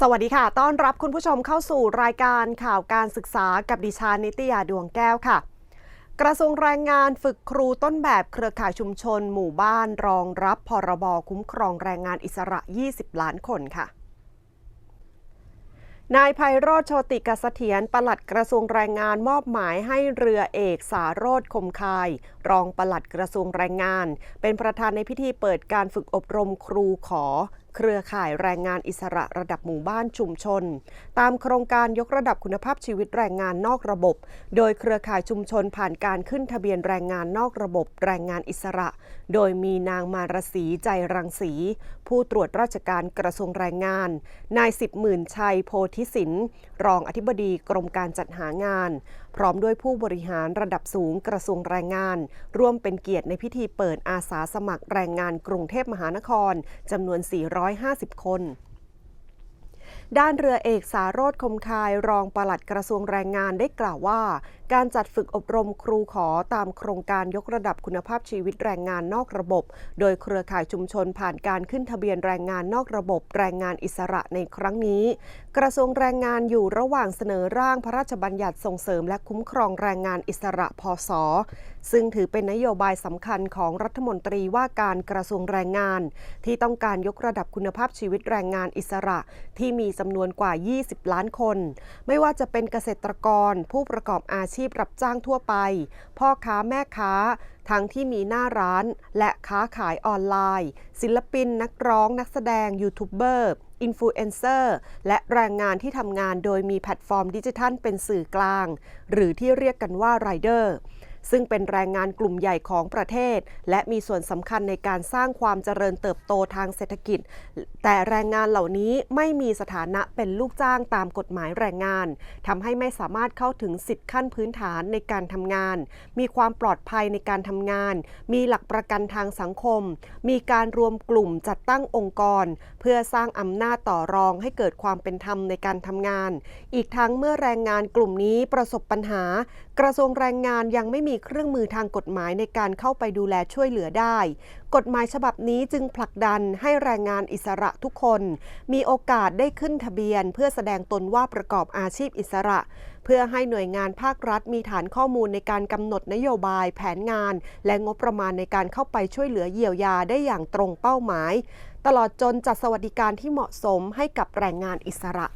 สวัสดีค่ะ ต้อนรับคุณผู้ชมเข้าสู่รายการข่าวการศึกษากับดิฉันนิตยาดวงแก้วค่ะ กระทรวงแรงงานฝึกครูต้นแบบเครือข่ายชุมชน หมู่บ้านรองรับพรบคุ้มครองแรงงานอิสระ 20 ล้านคนค่ะนายไพโรธโชติกเสถียรปลัดกระทรวงแรงงานมอบหมายให้เรือเอกสารโรธคมคาย รองปลัดกระทรวงแรงงาน เป็นประธานในพิธีเปิดการฝึกอบรมครูขอ เครือข่ายแรงงานอิสระระดับหมู่บ้านชุมชน ตามโครงการยกระดับคุณภาพชีวิตแรงงานนอกระบบ โดยเครือข่ายชุมชนผ่านการขึ้นทะเบียนแรงงานนอกระบบ แรงงานอิสระ โดยมีนางมารสีใจรังสี ผู้ตรวจราชการกระทรวงแรงงาน นายสิบหมื่นชัยโพธิสินรองอธิบดีกรมการจัดหางานพร้อมด้วยผู้บริหารระดับสูงกระทรวงแรงงาน ร่วมเป็นเกียรติในพิธีเปิดอาสาสมัครแรงงานกรุงเทพมหานครจำนวน 450 คน ด้านเรือเอกสารโรธคมคายรองปลัดกระทรวงแรงงานได้กล่าวว่า การจัดฝึกอบรมครูขอตามโครงการยกระดับคุณภาพชีวิตแรงงานนอกระบบ โดยเครือข่ายชุมชนผ่านการขึ้นทะเบียนแรงงานนอกระบบ แรงงานอิสระในครั้งนี้ กระทรวงแรงงานอยู่ระหว่างเสนอร่างพระราชบัญญัติส่งเสริมและคุ้มครองแรงงานอิสระพศ ซึ่งถือเป็นนโยบายสำคัญของรัฐมนตรีว่าการกระทรวงแรงงาน ที่ต้องการยกระดับคุณภาพชีวิตแรงงานอิสระ ที่มีจำนวนกว่า 20 ล้านคน ไม่ว่าจะเป็นเกษตรกร ผู้ประกอบอาชีพรับจ้างทั่วไป พ่อค้าแม่ค้าทั้งที่มีหน้าร้านและค้าขายออนไลน์ ศิลปินนักร้องนักแสดงยูทูบเบอร์อินฟลูเอนเซอร์และแรงงานที่ทำงานโดยมีแพลตฟอร์มดิจิทัลเป็นสื่อกลาง หรือที่เรียกกันว่าไรเดอร์ ซึ่งเป็นแรงงานกลุ่มใหญ่ของประเทศ และมีส่วนสำคัญในการสร้างความเจริญเติบโตทางเศรษฐกิจ แต่แรงงานเหล่านี้ไม่มีสถานะเป็นลูกจ้างตามกฎหมายแรงงานทำให้ไม่สามารถเข้าถึงสิทธิขั้นพื้นฐานในการทำงาน มีความปลอดภัยในการทำงาน มีหลักประกันทางสังคม มีการรวมกลุ่มจัดตั้งองค์กร เพื่อสร้างอำนาจต่อรองให้เกิดความเป็นธรรมในการทำงาน อีกทั้งเมื่อแรงงานกลุ่มนี้ประสบปัญหา กระทรวงแรงงานยังไม่มีมีเครื่องมือทางกฎหมายในการเข้าไปดูแลช่วยเหลือได้ กฎหมายฉบับนี้จึงผลักดันให้แรงงานอิสระทุกคน มีโอกาสได้ขึ้นทะเบียน เพื่อแสดงตนว่าประกอบอาชีพอิสระ เพื่อให้หน่วยงานภาครัฐมีฐานข้อมูลในการกำหนดนโยบาย แผนงาน และงบประมาณในการเข้าไปช่วยเหลือเยียวยาได้อย่างตรงเป้าหมาย ตลอดจนจัดสวัสดิการที่เหมาะสมให้กับแรงงานอิสระ